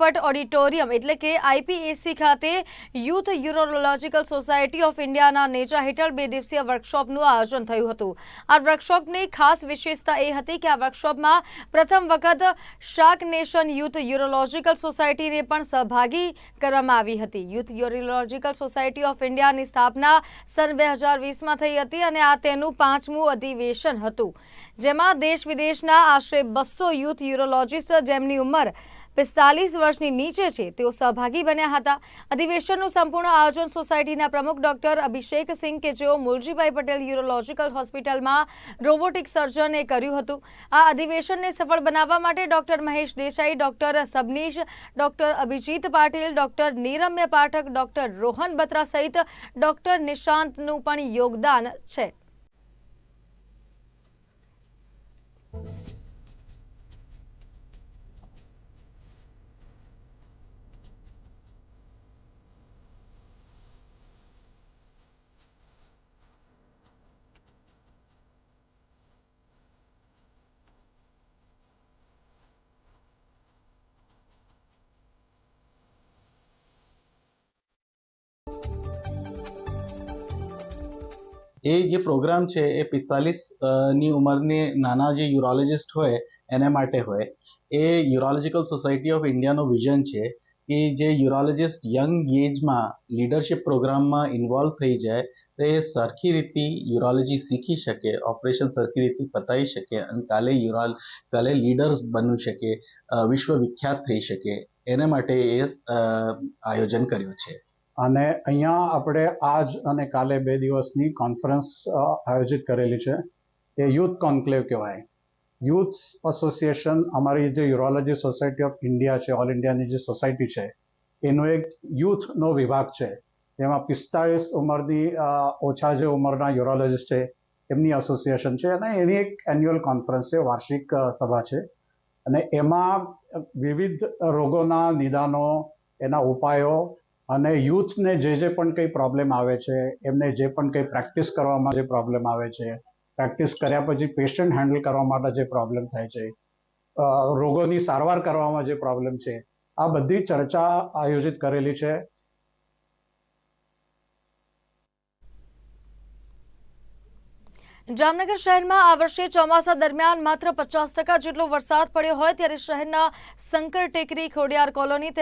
પટ ઓડિટોરિયમ એટલે કે આઈપીએસસી ખાતે યુથ યુરોલોજીકલ સોસાયટી ઓફ ઇન્ડિયાના નેજા હેઠળ બે દિવસીય વર્કશોપનું આયોજન થયું હતું. આ વર્કશોપની ખાસ વિશેષતા એ હતી કે આ વર્કશોપમાં પ્રથમ વખત શાક નેશન યુથ યુરોલોજીકલ સોસાયટીને પણ સહભાગી કરવામાં આવી હતી. યુથ યુરોલોજીકલ સોસાયટી ઓફ ઇન્ડિયાની સ્થાપના સન બે હજાર વીસમાં થઈ હતી અને આ તેનું પાંચમું અધિવેશન હતું. જેમાં દેશ વિદેશના આશરે બસો યુથ યુરોલોજીસ્ટ જેમની ઉંમર પિસ્તાલીસ વર્ષની નીચે છે. તેઓ સહભાગી બન્યા હતા. અધિવેશનનું સંપૂર્ણ આયોજન સોસાયટીના પ્રમુખ ડોક્ટર અભિષેક સિંહ કે જેઓ મુલજીભાઈ પટેલ યુરોલોજીકલ હોસ્પિટલમાં રોબોટિક સર્જને કર્યું હતું. આ અધિવેશનને સફળ બનાવવા માટે doctor Mahesh Desai, doctor Sabnis, doctor Abhijit Patil, doctor Nirmay Pathak, doctor Rohan Batra સહિત ડોક્ટર નિશાંતનું પણ યોગદાન છે. એ જે પ્રોગ્રામ છે એ પિસ્તાલીસની ઉંમરની નાના જે યુરોલોજિસ્ટ હોય, એને માટે હોય. એ યુરોલોજીકલ સોસાયટી ઓફ ઇન્ડિયાનો વિઝન છે કે જે યુરોલોજિસ્ટ યંગ એજમાં લીડરશિપ પ્રોગ્રામમાં ઇન્વોલ્વ થઈ જાય, તો એ સરખી રીતે યુરોલોજી શીખી શકે ઓપરેશન સરખી રીતે પતાવી શકે અને કાલે યુરોલ કાલે લીડર્સ બની શકે વિશ્વ વિખ્યાત થઈ શકે. એને માટે એ આયોજન કર્યું છે. અને અહીંયા આપણે આજ અને કાલે બે દિવસની કોન્ફરન્સ આયોજિત કરેલી છે. એ યુથ કોન્ક્લેવ કહેવાય. યુથ એસોસિએશન અમારી જે યુરોલોજી સોસાયટી ઓફ ઇન્ડિયા છે ઓલ ઇન્ડિયાની જે સોસાયટી છે, એનો એક યુથનો વિભાગ છે. જેમાં પિસ્તાળીસ ઉંમરની ઓછા જે ઉંમરના યુરોલોજીસ્ટ છે, એમની એસોસિએશન છે અને એની એક એન્યુઅલ કોન્ફરન્સ છે, વાર્ષિક સભા છે. અને એમાં વિવિધ રોગોના નિદાનો, એના ઉપાયો અને યુથને જે જે પણ કંઈ પ્રોબ્લેમ આવે છે, એમને જે પણ કંઈ પ્રેક્ટિસ કરવામાં જે પ્રોબ્લેમ આવે છે પ્રેક્ટિસ કર્યા પછી પેશન્ટ હેન્ડલ કરવા માટે જે પ્રોબ્લેમ થાય છે રોગોની સારવાર કરવામાં જે પ્રોબ્લેમ છે, આ બધી ચર્ચા આયોજિત કરેલી છે. જામનગર શહેરમાં આ વર્ષે ચોમાસા દરમિયાન માત્ર પચાસ ટકા જેટલો વરસાદ પડ્યો હોય, ત્યારે શહેરના શંકર ટેકરી ખોડિયાર કોલોની